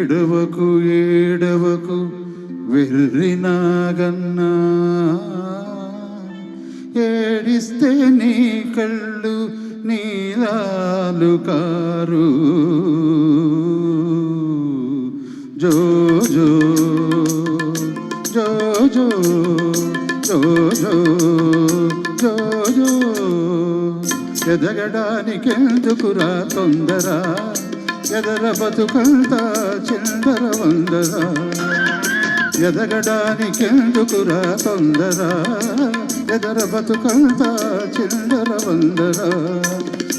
ఏడవకు ఏడవకు వెళ్ళినాగన్నా. ఏడిస్తే నీ కళ్ళు నీలాలు కారు. జో జో జో జో జో జో జో జో. ఎదగడానికెందుకురా తొందరా? ఎదర బతుకంత చిందర వందర. ఎదగడానికెందుకురా తొందరా. ఎదర బతుకంత చిందర వందరా.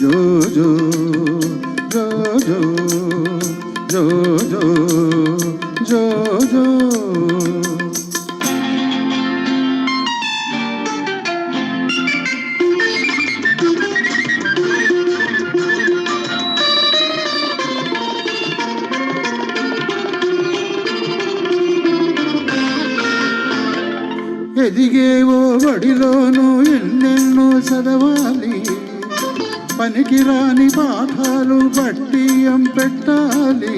జో జో జో జో జో జో. ఎదిగేవో బడిలోనూ ఎన్నెన్నో చదవాలి. పనికిరాని పాఠాలు బట్టియం పెట్టాలి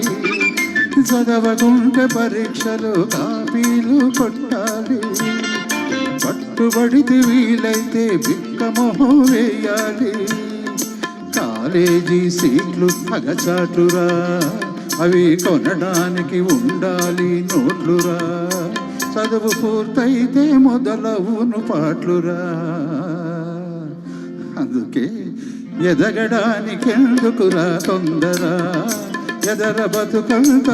చదవకుంటే పరీక్షలు కాపీలు కొట్టాలి. పట్టుబడితే వీలైతే బిక్కమొహం వేయాలి. కాలేజీ సీట్లు పగచాటురా. అవి కొనడానికి ఉండాలి నోట్లురా. చదువు పూర్తయితే మొదలవును పాటలురా అందుకే ఎదగడానికెందుకురా తొందర? ఎదర బతుకంత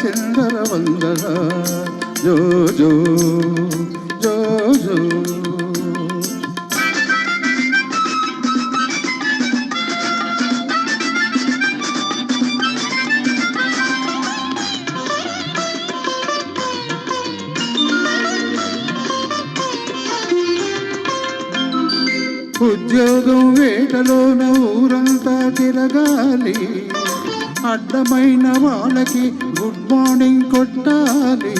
చిందర వందరా? జో జో జో జో. ఉద్యోగం వేటలోన ఊరంతా తిరగాలి. అడ్డమైన వాళ్ళకి గుడ్ మార్నింగ్ కొట్టాలి.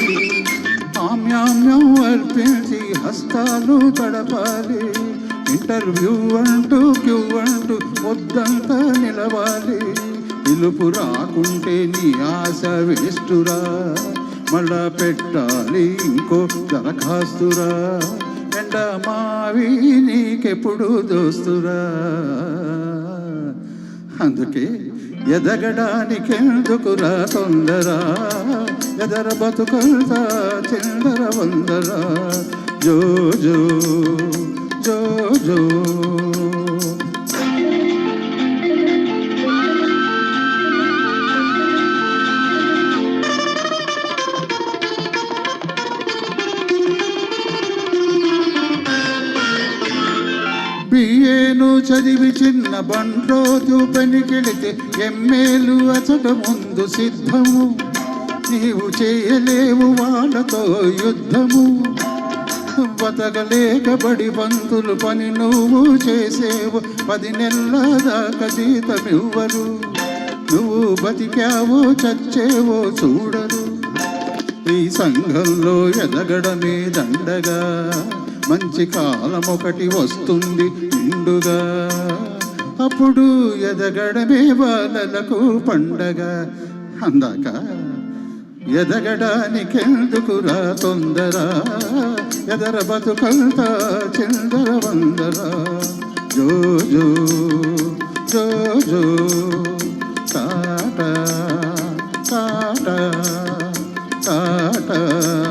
ఆమ్యామ్యం అర్పించి హస్తాలు తడపాలి. ఇంటర్వ్యూ అంటూ క్యూ అంటూ వద్దంతా నిలవాలి. పిలుపు రాకుంటే నీ ఆశ వేస్తురా. మళ్ళా పెట్టాలి ఇంకో దరఖాస్తురా. ఎండ మావి నీకెప్పుడు దోస్తురా? అందుకే ఎదగడానికెందుకురా తొందర? ఎదర బతుకంతా చిందర వందరా? జో జో జో జో. బిఏను చదివి చిన్న బండ్రోజు పనికెళితే ఎమ్మేలు అచట ముందు సిద్ధము. నీవు చేయలేవు వాళ్ళతో యుద్ధము. బతకలేకబడి పంతులు పని నువ్వు చేసేవు. పది నెలల దాకా జీతమివ్వరు. నువ్వు బతికావో చచ్చేవో చూడరు. ఈ సంఘంలో ఎదగడమే దండగా. మంచి కాలం ఒకటి వస్తుంది నిండుగా. అప్పుడు ఎదగడమే వాళ్ళకు పండగ. అందాక ఎదగడానికెందుకురా తొందర? ఎదర బతుకంతా చిందర వందర? జో జో జో జో. టాటా టాటా టాటా.